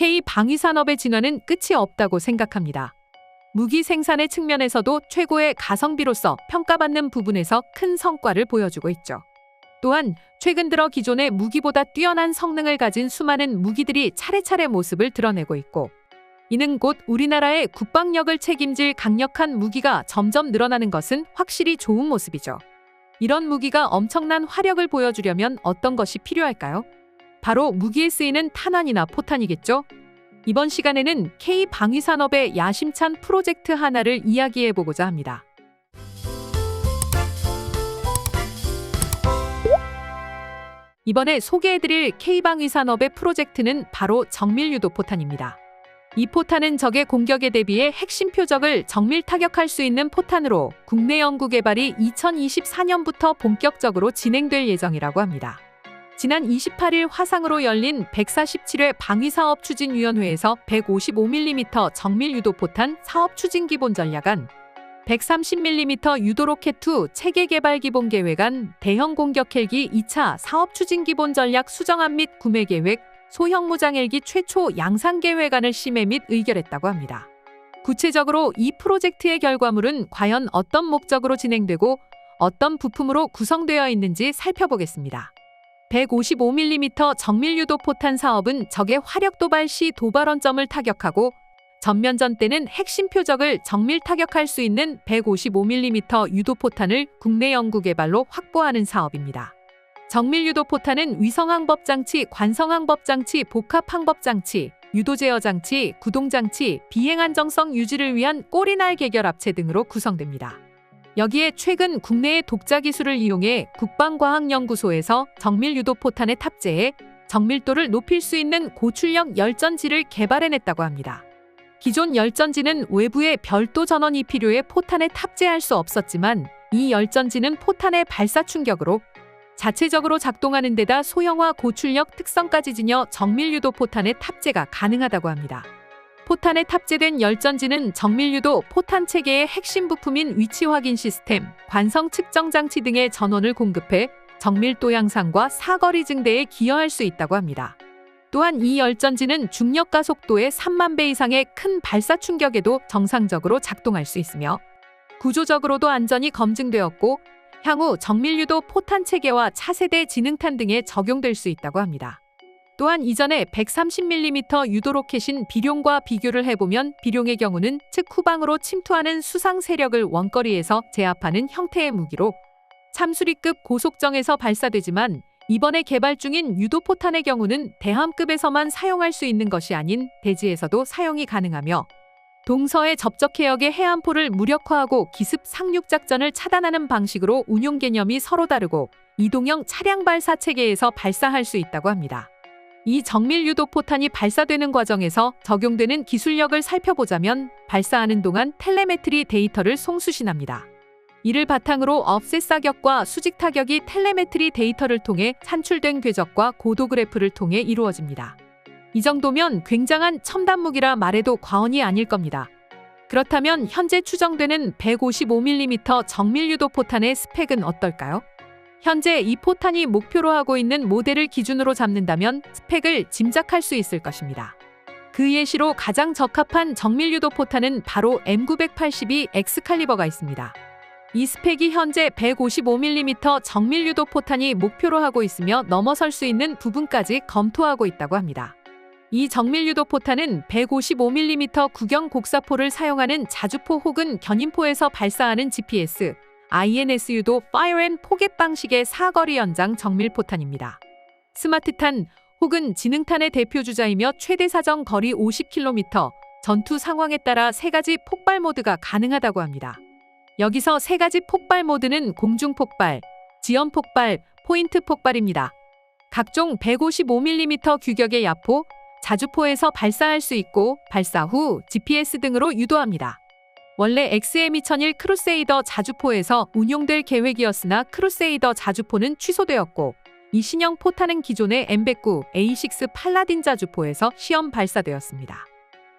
K 방위산업의 진화는 끝이 없다고 생각합니다. 무기 생산의 측면에서도 최고의 가성비로서 평가받는 부분에서 큰 성과를 보여주고 있죠. 또한 최근 들어 기존의 무기보다 뛰어난 성능을 가진 수많은 무기들이 차례차례 모습을 드러내고 있고 이는 곧 우리나라의 국방력을 책임질 강력한 무기가 점점 늘어나는 것은 확실히 좋은 모습이죠. 이런 무기가 엄청난 화력을 보여주려면 어떤 것이 필요할까요? 바로 무기에 쓰이는 탄환이나 포탄이겠죠? 이번 시간에는 K 방위 산업의 야심찬 프로젝트 하나를 이야기해 보고자 합니다. 이번에 소개해드릴 K방위 산업의 프로젝트는 바로 정밀유도 포탄입니다. 이 포탄은 적의 공격에 대비해 핵심 표적을 정밀 타격할 수 있는 포탄으로 국내 연구 개발이 2024년부터 본격적으로 진행될 예정이라고 합니다. 지난 28일 화상으로 열린 147회 방위사업 추진위원회에서 155mm 정밀 유도 포탄 사업 추진 기본 전략안, 130mm 유도 로켓2 체계 개발 기본 계획안, 대형 공격 헬기 2차 사업 추진 기본 전략 수정안 및 구매 계획, 소형 무장 헬기 최초 양산 계획안을 심의 및 의결했다고 합니다. 구체적으로 이 프로젝트의 결과물은 과연 어떤 목적으로 진행되고 어떤 부품으로 구성되어 있는지 살펴보겠습니다. 155mm 정밀 유도 포탄 사업은 적의 화력 도발 시 도발 원점을 타격하고 전면전 때는 핵심 표적을 정밀 타격할 수 있는 155mm 유도 포탄을 국내 연구 개발로 확보하는 사업입니다. 정밀 유도 포탄은 위성 항법 장치, 관성 항법 장치, 복합 항법 장치, 유도 제어 장치, 구동 장치, 비행 안정성 유지를 위한 꼬리날 개 결 합체 등으로 구성됩니다. 여기에 최근 국내의 독자 기술을 이용해 국방과학연구소에서 정밀 유도 포탄에 탑재해 정밀도를 높일 수 있는 고출력 열전지를 개발해냈다고 합니다. 기존 열전지는 외부에 별도 전원이 필요해 포탄에 탑재할 수 없었지만 이 열전지는 포탄의 발사 충격으로 자체적으로 작동하는 데다 소형화 고출력 특성까지 지녀 정밀 유도 포탄의 탑재가 가능하다고 합니다. 포탄에 탑재된 열전지는 정밀유도 포탄 체계의 핵심 부품인 위치 확인 시스템, 관성 측정 장치 등의 전원을 공급해 정밀도 향상과 사거리 증대에 기여할 수 있다고 합니다. 또한 이 열전지는 중력 가속도의 3만 배 이상의 큰 발사 충격에도 정상적으로 작동할 수 있으며 구조적으로도 안전이 검증되었고 향후 정밀유도 포탄 체계와 차세대 지능탄 등에 적용될 수 있다고 합니다. 또한 이전에 130mm 유도 로켓인 비룡과 비교를 해보면 비룡의 경우는 측 후방으로 침투하는 수상 세력을 원거리에서 제압하는 형태의 무기로 참수리급 고속정에서 발사되지만 이번에 개발 중인 유도포탄의 경우는 대함급에서만 사용할 수 있는 것이 아닌 대지에서도 사용이 가능하며 동서의 접촉 해역의 해안포를 무력화하고 기습 상륙 작전을 차단하는 방식으로 운용 개념이 서로 다르고 이동형 차량 발사 체계에서 발사할 수 있다고 합니다. 이 정밀 유도 포탄이 발사되는 과정에서 적용되는 기술력을 살펴보자면 발사하는 동안 텔레메트리 데이터를 송수신합니다. 이를 바탕으로 업셋 사격과 수직 타격이 텔레메트리 데이터를 통해 산출된 궤적과 고도 그래프를 통해 이루어집니다. 이 정도면 굉장한 첨단 무기라 말해도 과언이 아닐 겁니다. 그렇다면 현재 추정되는 155mm 정밀 유도 포탄의 스펙은 어떨까요? 현재 이 포탄이 목표로 하고 있는 모델을 기준으로 잡는다면 스펙을 짐작할 수 있을 것입니다. 그 예시로 가장 적합한 정밀유도 포탄은 바로 M982 엑스칼리버가 있습니다. 이 스펙이 현재 155mm 정밀유도 포탄이 목표로 하고 있으며 넘어설 수 있는 부분까지 검토하고 있다고 합니다. 이 정밀유도 포탄은 155mm 구경 곡사포를 사용하는 자주포 혹은 견인포에서 발사하는 GPS, INSU도 파이어 앤 포겟 방식의 사거리 연장 정밀 포탄입니다. 스마트탄 혹은 지능탄의 대표 주자이며 최대 사정 거리 50km, 전투 상황에 따라 세 가지 폭발 모드가 가능하다고 합니다. 여기서 세 가지 폭발 모드는 공중 폭발, 지연 폭발, 포인트 폭발입니다. 각종 155mm 규격의 야포, 자주포에서 발사할 수 있고 발사 후 GPS 등으로 유도합니다. 원래 XM2001 크루세이더 자주포에서 운용될 계획이었으나 크루세이더 자주포는 취소되었고 이 신형 포탄은 기존의 M109 A6 팔라딘 자주포에서 시험 발사되었습니다.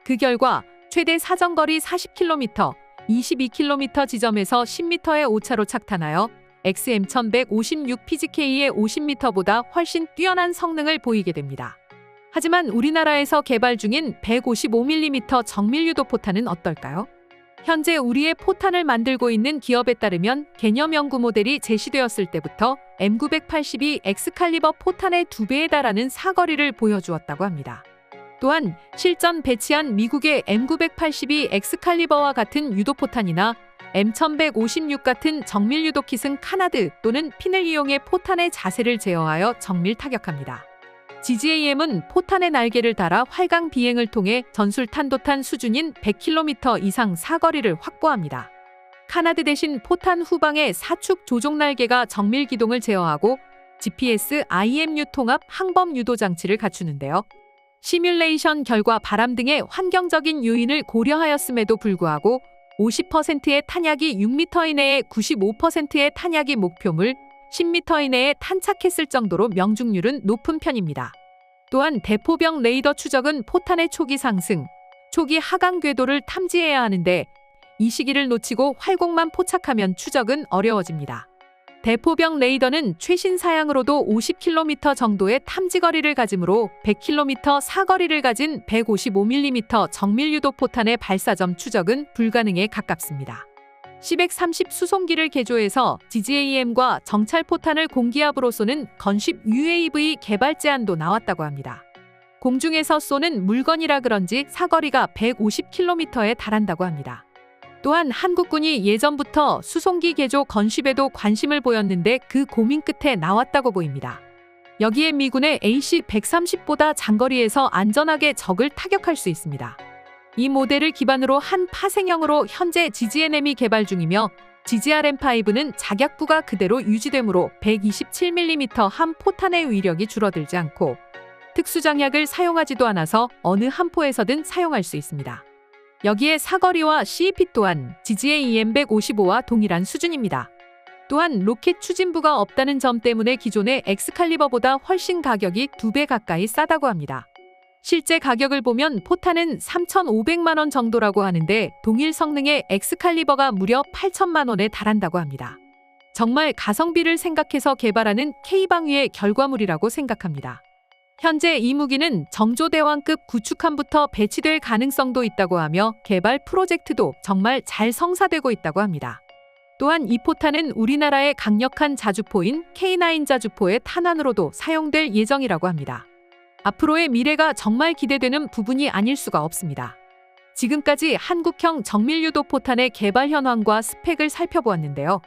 그 결과 최대 사정거리 40km, 22km 지점에서 10m의 오차로 착탄하여 XM1156 PGK의 50m보다 훨씬 뛰어난 성능을 보이게 됩니다. 하지만 우리나라에서 개발 중인 155mm 정밀 유도 포탄은 어떨까요? 현재 우리의 포탄을 만들고 있는 기업에 따르면 개념 연구 모델이 제시되었을 때부터 M982 엑스칼리버 포탄의 두 배에 달하는 사거리를 보여주었다고 합니다. 또한 실전 배치한 미국의 M982 엑스칼리버와 같은 유도포탄이나 M1156 같은 정밀 유도킷은 카나드 또는 핀을 이용해 포탄의 자세를 제어하여 정밀 타격합니다. GGAM은 포탄의 날개를 달아 활강 비행을 통해 전술 탄도탄 수준인 100km 이상 사거리를 확보합니다. 카나드 대신 포탄 후방의 사축 조종 날개가 정밀 기동을 제어하고 GPS IMU 통합 항범 유도 장치를 갖추는데요. 시뮬레이션 결과 바람 등의 환경적인 요인을 고려하였음에도 불구하고 50%의 탄약이 6m 이내에 95%의 탄약이 목표물, 10m 이내에 탄착했을 정도로 명중률은 높은 편입니다. 또한 대포병 레이더 추적은 포탄의 초기 상승, 초기 하강 궤도를 탐지해야 하는데 이 시기를 놓치고 활공만 포착하면 추적은 어려워집니다. 대포병 레이더는 최신 사양으로도 50km 정도의 탐지 거리를 가지므로 100km 사거리를 가진 155mm 정밀 유도 포탄의 발사점 추적은 불가능에 가깝습니다. C-130 수송기를 개조해서 GGAM과 정찰 포탄을 공기압으로 쏘는 건쉽 UAV 개발 제안도 나왔다고 합니다. 공중에서 쏘는 물건이라 그런지 사거리가 150km에 달한다고 합니다. 또한 한국군이 예전부터 수송기 개조 건쉽에도 관심을 보였는데 그 고민 끝에 나왔다고 보입니다. 여기에 미군의 AC-130보다 장거리에서 안전하게 적을 타격할 수 있습니다. 이 모델을 기반으로 한 파생형으로 현재 GGNM이 개발 중이며 GGRM5는 작약부가 그대로 유지되므로 127mm 한 포탄의 위력이 줄어들지 않고 특수장약을 사용하지도 않아서 어느 한 포에서든 사용할 수 있습니다. 여기에 사거리와 CEP 또한 GGA EM155와 동일한 수준입니다. 또한 로켓 추진부가 없다는 점 때문에 기존의 엑스칼리버보다 훨씬 가격이 두 배 가까이 싸다고 합니다. 실제 가격을 보면 포탄은 3,500만 원 정도라고 하는데 동일 성능의 엑스칼리버가 무려 8천만 원에 달한다고 합니다. 정말 가성비를 생각해서 개발하는 K방위의 결과물이라고 생각합니다. 현재 이 무기는 정조대왕급 구축함부터 배치될 가능성도 있다고 하며 개발 프로젝트도 정말 잘 성사되고 있다고 합니다. 또한 이 포탄은 우리나라의 강력한 자주포인 K9 자주포의 탄환으로도 사용될 예정이라고 합니다. 앞으로의 미래가 정말 기대되는 부분이 아닐 수가 없습니다. 지금까지 한국형 정밀유도 포탄의 개발 현황과 스펙을 살펴보았는데요.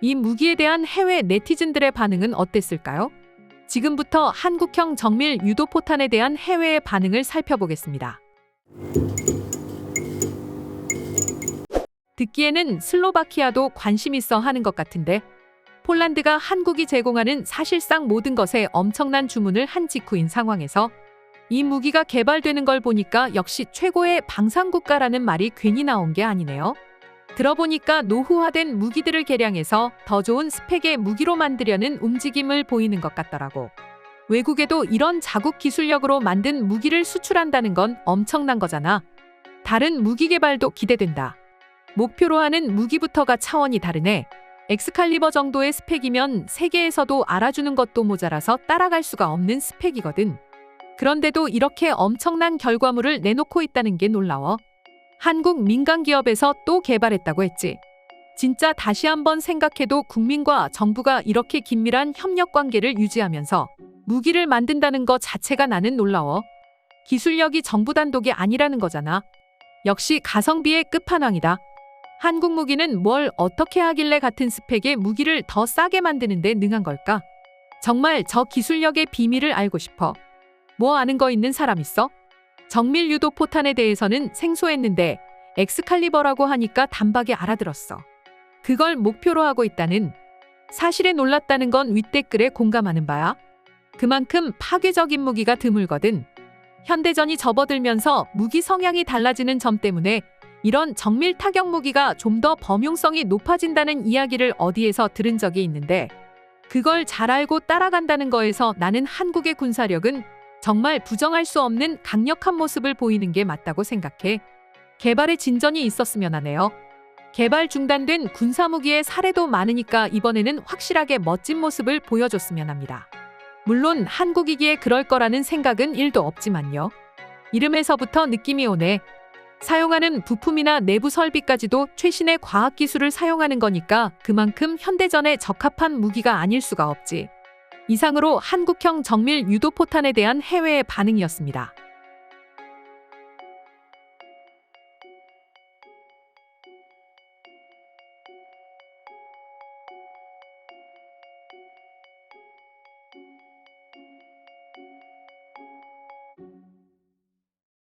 이 무기에 대한 해외 네티즌들의 반응은 어땠을까요? 지금부터 한국형 정밀 유도 포탄에 대한 해외의 반응을 살펴보겠습니다. 듣기에는 슬로바키아도 관심 있어 하는 것 같은데 폴란드가 한국이 제공하는 사실상 모든 것에 엄청난 주문을 한 직후인 상황에서 이 무기가 개발되는 걸 보니까 역시 최고의 방산국가라는 말이 괜히 나온 게 아니네요. 들어보니까 노후화된 무기들을 개량해서 더 좋은 스펙의 무기로 만들려는 움직임을 보이는 것 같더라고. 외국에도 이런 자국 기술력으로 만든 무기를 수출한다는 건 엄청난 거잖아. 다른 무기 개발도 기대된다. 목표로 하는 무기부터가 차원이 다르네. 엑스칼리버 정도의 스펙이면 세계에서도 알아주는 것도 모자라서 따라갈 수가 없는 스펙이거든. 그런데도 이렇게 엄청난 결과물을 내놓고 있다는 게 놀라워. 한국 민간 기업에서 또 개발했다고 했지. 진짜 다시 한번 생각해도 국민과 정부가 이렇게 긴밀한 협력 관계를 유지하면서 무기를 만든다는 것 자체가 나는 놀라워. 기술력이 정부 단독이 아니라는 거잖아. 역시 가성비의 끝판왕이다. 한국 무기는 뭘 어떻게 하길래 같은 스펙의 무기를 더 싸게 만드는데 능한 걸까? 정말 저 기술력의 비밀을 알고 싶어. 뭐 아는 거 있는 사람 있어? 정밀 유도 포탄에 대해서는 생소했는데 엑스칼리버라고 하니까 단박에 알아들었어. 그걸 목표로 하고 있다는 사실에 놀랐다는 건 윗댓글에 공감하는 바야. 그만큼 파괴적인 무기가 드물거든. 현대전이 접어들면서 무기 성향이 달라지는 점 때문에 이런 정밀 타격 무기가 좀 더 범용성이 높아진다는 이야기를 어디에서 들은 적이 있는데 그걸 잘 알고 따라간다는 거에서 나는 한국의 군사력은 정말 부정할 수 없는 강력한 모습을 보이는 게 맞다고 생각해. 개발에 진전이 있었으면 하네요. 개발 중단된 군사무기의 사례도 많으니까 이번에는 확실하게 멋진 모습을 보여줬으면 합니다. 물론 한국이기에 그럴 거라는 생각은 1도 없지만요. 이름에서부터 느낌이 오네. 사용하는 부품이나 내부 설비까지도 최신의 과학 기술을 사용하는 거니까 그만큼 현대전에 적합한 무기가 아닐 수가 없지. 이상으로 한국형 정밀 유도 포탄에 대한 해외의 반응이었습니다.